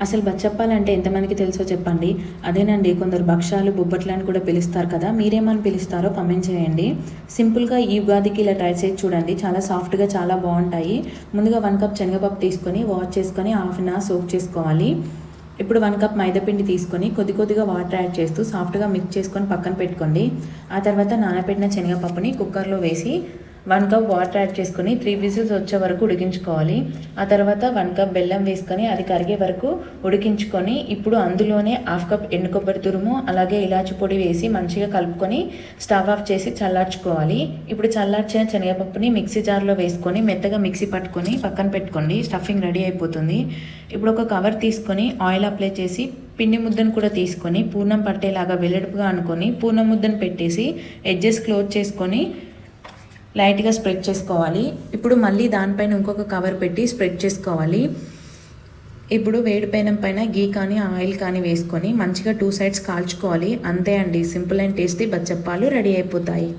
అసలు బచ్చప్పాలంటే ఎంతమందికి తెలుసో చెప్పండి. అదేనండి కొందరు భక్షాలు బొబ్బట్లు అని కూడా పిలుస్తారు కదా. మీరేమని పిలుస్తారో కమెంట్ చేయండి. సింపుల్గా ఈ ఉగాదికి ఇలా ట్రై చేసి చూడండి. చాలా సాఫ్ట్గా చాలా బాగుంటాయి. ముందుగా వన్ కప్ శనగపప్పు తీసుకొని వాష్ చేసుకొని హాఫ్ అన్ అవర్ సోక్ చేసుకోవాలి. ఇప్పుడు వన్ కప్ మైదాపిండి తీసుకొని కొద్ది కొద్దిగా వాటర్ యాడ్ చేస్తూ సాఫ్ట్గా మిక్స్ చేసుకొని పక్కన పెట్టుకోండి. ఆ తర్వాత నానబెట్టిన శనగపప్పుని కుక్కర్లో వేసి వన్ కప్ వాటర్ యాడ్ చేసుకొని త్రీ విజిల్స్ వచ్చే వరకు ఉడికించుకోవాలి. ఆ తర్వాత వన్ కప్ బెల్లం వేసుకొని అది కరిగే వరకు ఉడికించుకొని ఇప్పుడు అందులోనే హాఫ్ కప్ ఎండు కొబ్బరి తురుము అలాగే ఇలాచి పొడి వేసి మంచిగా కలుపుకొని స్టవ్ ఆఫ్ చేసి చల్లార్చుకోవాలి. ఇప్పుడు చల్లార్చిన శనగపప్పుని మిక్సీ జార్లో వేసుకొని మెత్తగా మిక్సీ పట్టుకొని పక్కన పెట్టుకోండి. స్టఫింగ్ రెడీ అయిపోతుంది. ఇప్పుడు ఒక కవర్ తీసుకొని ఆయిల్ అప్లై చేసి పిండి ముద్దను కూడా తీసుకొని పూర్ణం పట్టేలాగా వెల్లడుపుగా అనుకొని పూర్ణం ముద్దను పెట్టేసి ఎడ్జెస్ క్లోజ్ చేసుకొని లైట్గా స్ప్రెడ్ చేసుకోవాలి. ఇప్పుడు మళ్ళీ దానిపైన ఇంకొక కవర్ పెట్టి స్ప్రెడ్ చేసుకోవాలి. ఇప్పుడు వేడి పైన గీ కానీ ఆయిల్ కానీ వేసుకొని మంచిగా టూ సైడ్స్ కాల్చుకోవాలి. అంతే అండి. సింపుల్ అండ్ టేస్టీ బచ్చప్పాలు రెడీ అయిపోతాయి.